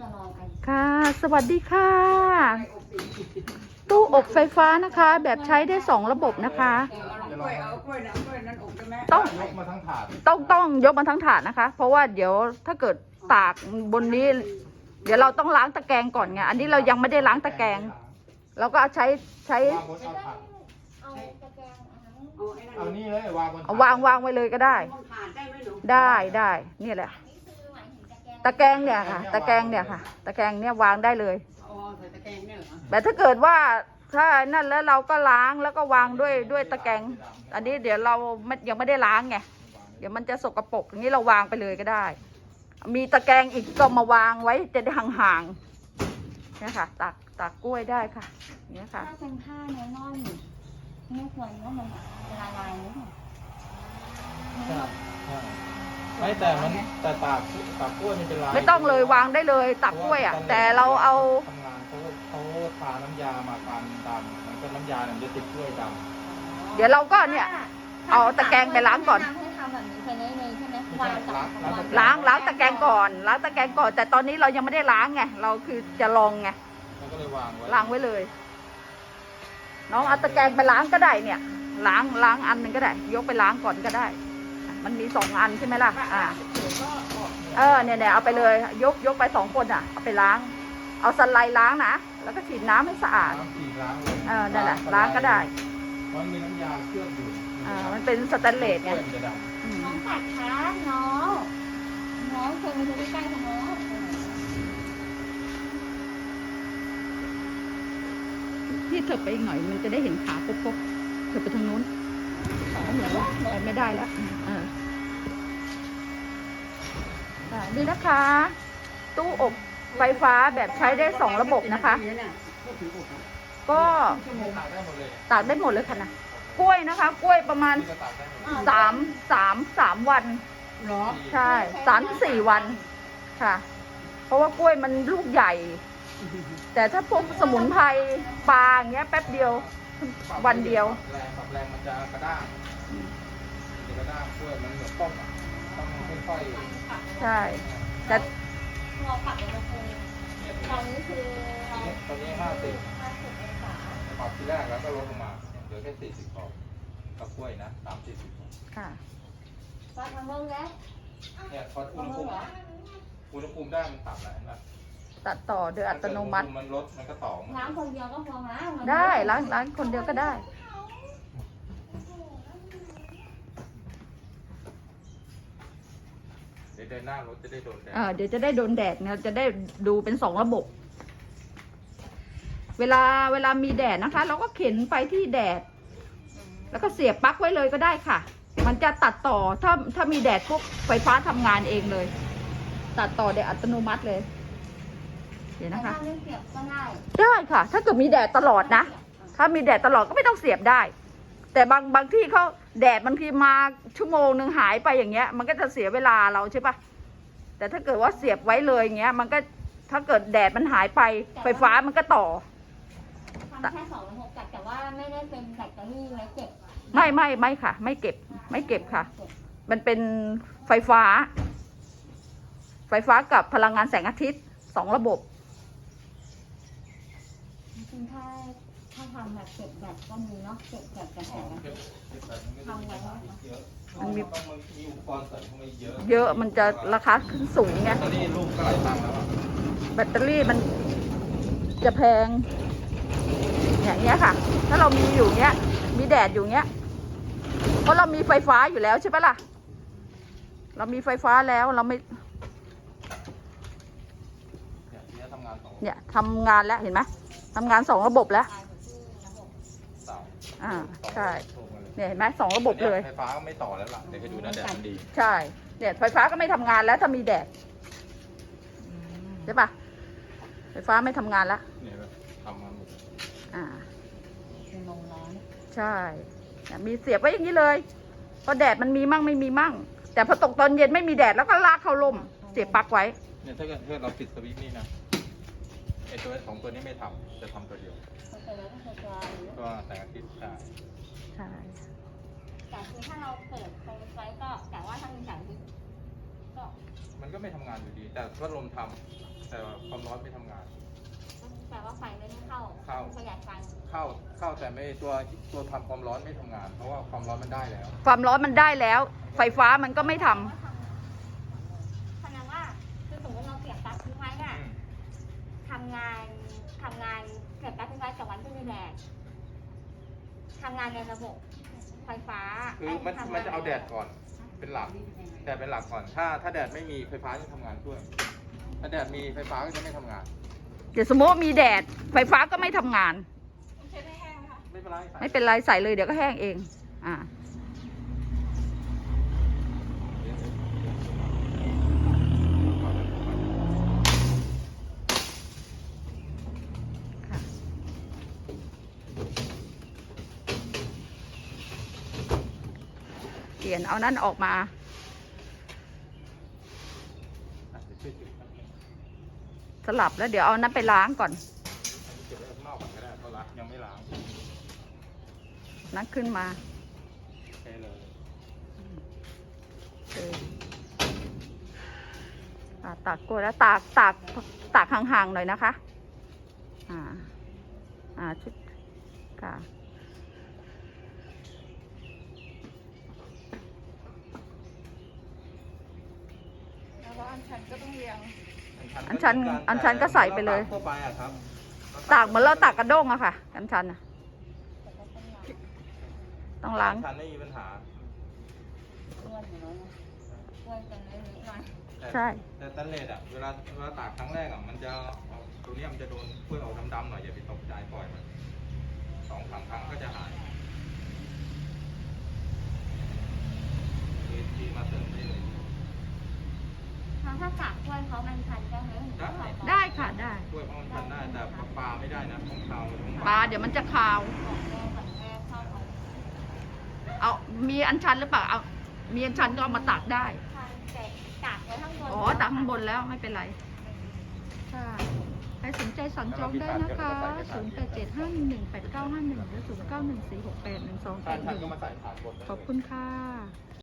จะลองไอค่ะ สวัสดีค่ะ ตู้อบไฟฟ้านะคะ แบบใช้ได้สองระบบนะคะเอากล้วยเอากล้วยนะกล้วยนั้นอบได้ไหมต้อง ยกมาทั้งถาดต้องต้องยกมาทั้งถาดนะคะ เพราะว่าเดี๋ยวถ้าเกิดตากบนนี้ เดี๋ยวเราต้องล้างตะแกรงก่อนไงอันนี้เรายังไม่ได้ล้างตะแกรงเราก็ใช้ใช้วางบนเอาถาดเอาตะแกรงอันนั้นเอาไอ้นั่นเอานี่เลยวางบนถดเอาวางวางไว้เลยก็ได้ มันผ่านได้ไหมหนูได้ได้นี่แหละ ตะแกรงตะแกรงเนี่ยค่ะ ตะแกรงเนี่ยค่ะ ตะแกรงเนี่ยวางได้เลย อ๋อใส่ตะแกรงเนี่ยเหรอแต่ถ้าเกิดว่าถ้านั่นแล้วเราก็ล้างแล้วก็วางด้วยด้วยตะแกรงอันนี้เดี๋ยวเราไม่ยังไม่ได้ล้างไงเดี๋ยวมันจะสกปรกอย่างนี้เราวางไปเลยก็ได้ มีตะแกรงอีกก็มาวางไว้จะได้ห่างๆเนี่ยค่ะตักตักกล้วยได้ค่ะเนี่ยค่ะ ถ้าเป็นผ้าไนลอนไม่ควรว่ามันละลายนิดหน่อย ใช่ใช่ไม่ แต่มันแต่ตากตากกล้วยไม่เป็นไรไม่ต้องเลยวางได้เลยตักกล้วยอะ แต่เราเอาทำงานเขาเขาทาน้ำยามาการดำมันก็น้ำยาเนี่ยมันจะติดกล้วยดเดี๋ยวเราก็เนี่ย เอาตะแกรงไปล้างก่อนแนะนำให้ทำแบบนี้ภายในเลยใช่ไหมำไม่วาใช่งจากล้างล้างล้างล้างตะแกรงก่อนล้างตะแกรงก่อน แต่ตอนนี้เรายังไม่ได้ล้างไงเราคือจะลองไงมันก็เลยวางไว้ล้างไว้เลย น้องเอาตะแกรงไปล้างก็ได้เนี่ย ล้างล้างอันหนึ่งก็ได้ ยกไปล้างก่อนก็ได้ มันมีสองอันใช่ไหมล่ะ อ่า เออเนี่ยเนี่ยเอาไปเลย ยกยกไปสองคนอะ เอาไปล้าง เอาสไลด์ล้างนะ แล้วก็ฉีดน้ำให้สะอาด ล้างสีล้างเลยเออนั่นแหละล้างก็ได้ เพราะมันมีน้ำยาเคลือบอยู่อ่า มันเป็นสแตนเลสกไงล้วยมันจะดำอืมน้องตัดขาน้องน้องเคยมาดูใกล้ๆของน้องที่เธอไปอีกหน่อยมันจะได้เห็นขาปุ๊บปุ๊บเธอไปทางนู้น เอาเหรอไปไม่ได้แล้วเอออ่านี่นะคะ ตู้อบไฟฟ้าแบบใช้ได้สองระบบนะคะ ก็ตากได้หมดเลยตากได้หมดเลยค่ะนะกล้วยนะคะ กล้วยประมาณนี่ก็ตากได้หมดสามสามสามวันเหรอใช่สามถึงสี่วันค่ะ เพราะว่ากล้วยมันลูกใหญ่ แต่ถ้าพวกสมุนไพรปลาอย่างเงี้ยแป๊บเดียว วันเดียวแรงปรับแรงมันจะกระด้างมันจะกระด้างกล้วยมันเหมือนต้มอะต้องค่อยใช่ แต่เราปรับอุณหภูมิตอนนี้คือเราๆตอนนี้ห้าสิบห้าสิบองศาปรับทีแรกแล้วก็ลดลงมาเหลือแค่สี่สิบพอกับกล้วยนะสามสี่สิบค่ะก็ทำเรื่องแล้วเนี่ยพออุณหภูมิอุณหภูมิได้มันต่ำแล้วเห็นไหม ตัดต่อโดยอัตโนมัติ มันลดมันก็ต่อมาน้ำคนเดียวก็พอนะมันได้ล้างล้างคนเดียวก็ได้ เดี๋ยวเดินหน้ารถจะได้โดนแดดเออเดี๋ยวจะได้โดนแดดเนี่ยจะได้ดูเป็นสองระบบ เวลาเวลามีแดดนะคะ เราก็เข็นไปที่แดด แล้วก็เสียบปลั๊กไว้เลยก็ได้ค่ะ มันจะตัดต่อถ้าถ้ามีแดดปุ๊บไฟฟ้าทำงานเองเลย ตัดต่อโดยอัตโนมัติเลย เดี๋ยวนะคะถ้าไม่เสียบก็ได้ได้ค่ะ ถ้าเกิดมีแดดตลอดนะ ถ้ามีแดดตลอดก็ไม่ต้องเสียบได้ แต่บางบางที่เขาแดดบางทีมาชั่วโมงหนึ่งหายไปอย่างเงี้ย มันก็จะเสียเวลาเราใช่ปะแต่ถ้าเกิดว่าเสียบไว้เลยอย่างเงี้ย มันก็ถ้าเกิดแดดมันหายไปไฟฟ้ามันก็ต่อทำแค่สองระบบแต่แต่ว่าไม่ได้เป็นแบตเตอรี่ไว้เก็บไม่ไม่ไม่ค่ะ ไม่เก็บไม่เก็บค่ะ มันเป็นไฟฟ้า ไฟฟ้ากับพลังงานแสงอาทิตย์สองระบบ จริงๆถ้าถ้า ทำแบบเก็บแบตก็มีเนาะเก็บแบตกระแสอ๋อเก็บเก็บแบบมันไม่ได้เยอะมันมีต้องมันมีอุปกรณ์เสริมเข้ามาเยอะเยอะมันจะราคาขึ้นสูงไงตอนนี้ลูกก็หลายตังค์แล้วอะแบตเตอรี่มันจะแพง อย่างเงี้ยค่ะ ถ้าเรามีอยู่เงี้ย มีแดดอยู่เงี้ยเพราะเรามีไฟฟ้าอยู่แล้วใช่ปะล่ะ เรามีไฟฟ้าแล้วเราไม่ เนี่ยที่ทำงานสองเนี่ยทำงานแล้วเห็นไหมทำงานสองระบบแล้ว ตายอยู่ที่ระบบ เสา อ่าใช่โทรมาเลยเนี่ยเห็นไหมสองระบบเลย ไฟฟ้าก็ไม่ต่อแล้วล่ะเดี๋ยวให้ดูนะแดดมันดีใช่เนี่ยไฟฟ้าก็ไม่ทำงานแล้วถ้ามีแดดใช่ปะไฟฟ้าไม่ทำงานแล้วเนี่ยแบบทำมาหมดอ่าคือลงร้อนใช่เนี่ยมีเสียบไว้อย่างนี้เลยเพราะแดดมันมีมั่งไม่มีมั่ง แต่พอตกตอนเย็นไม่มีแดดแล้วก็ลากเข้าร่มเสียบปลั๊กไว้ เนี่ยถ้าเกิดถ้าเราปิดสวิตช์นี่นะไอตัวสองตัวนี้ไม่ทำจะทำตัวเดียว ก็จะแล้วก็จะจอยก็แสงอาทิตย์ใช่ใช่แต่คือถ้าเราเปิดโฟมไว้ก็แต่ว่าถ้ามีแสงอาทิตย์ก็มันก็ไม่ทำงานอยู่ดี แต่พัดลมทำแต่ว่าความร้อนไม่ทำงาน แต่ว่าไฟไม่ได้เข้าเข้า ประหยัดไฟเข้าเข้าแต่ไม่ตัวตัวทำความร้อนไม่ทำงาน เพราะว่าความร้อนมันได้แล้ว ความร้อนมันได้แล้ว ไฟฟ้ามันก็ไม่ทำแสดงว่าคือสมมติเราเสียบปลั๊กทิ้งไว้เนี่ยทำงานทำงาน เสียบปลั๊กทิ้งไว้กับวันที่มีแดดทำงานในระบบไฟฟ้าคือมันทำงมันจะเอาแดดก่อนเป็นหลักแดดเป็นหลักก่อน ถ้า ถ้าแดดไม่มีไฟฟ้าจะทำงานช่วย ถ้าแดดมีไฟฟ้าก็จะไม่ทำงาน เดี๋ยวสมมติว่ามีแดด ไฟฟ้าก็ไม่ทำงาน ไม่เป็นไรใส่ไม่เป็นไรใส่เลยเดี๋ยวก็แห้งเอง อ่า เปลี่ยนเอานั้นออกมาสลับแล้วเดี๋ยวเอานั้นไปล้างก่อนนั่งนั้นขึ้นมาเทเลยเอออ่าตากกล้วยแล้วตากตากตากห่างๆหน่อยนะคะ อ่า อ่าชุดค่ะ แล้ว อันชันก็ต้องเรียงอันชันอันชันก็ใส่ไปเลย ทั่วไปอะครับตากเหมือนเราตากกระด้งอะค่ะ อันชันอะต้องล้างอันชันไม่มีปัญหาช่วยกันเล็กๆหน่อยแต่ใช่ แต่สแตันเลสอะเวลาเวลาตากครั้งแรกอะมันจะเอาตัวเนี้ยมันจะโดนกล้วยออกดำๆหน่อยอย่าไปตกใจปล่อยมันสองสามครั้งก็จะหายทีทีมาเสริมได้เลย ถ้าถ้าตากกล้วยเขามันพันได้ไหมได้ ได้ค่ะได้กล้วยเพราะมันพันได้แต่ปลาไม่ได้นะของเขาของปลาเดี๋ยวมันจะคาว ของแม่กับแม่ชอบเอาเอามีอันชันหรือเปล่าเอามีอันชันก็เอามาตากได้พันแต่ตากไว้ข้างบนอ๋อตากข้างบนแล้วไม่เป็นไรค่ะใครสนใจสั่งจองได้นะคะ0 8 7 5 1 1 8 9 5 1หรือ0 9 1 4 6 8 1 2ถ้า8ชันก็มา1ใส่ถาดบนได้เลยขอบคุณค่ะ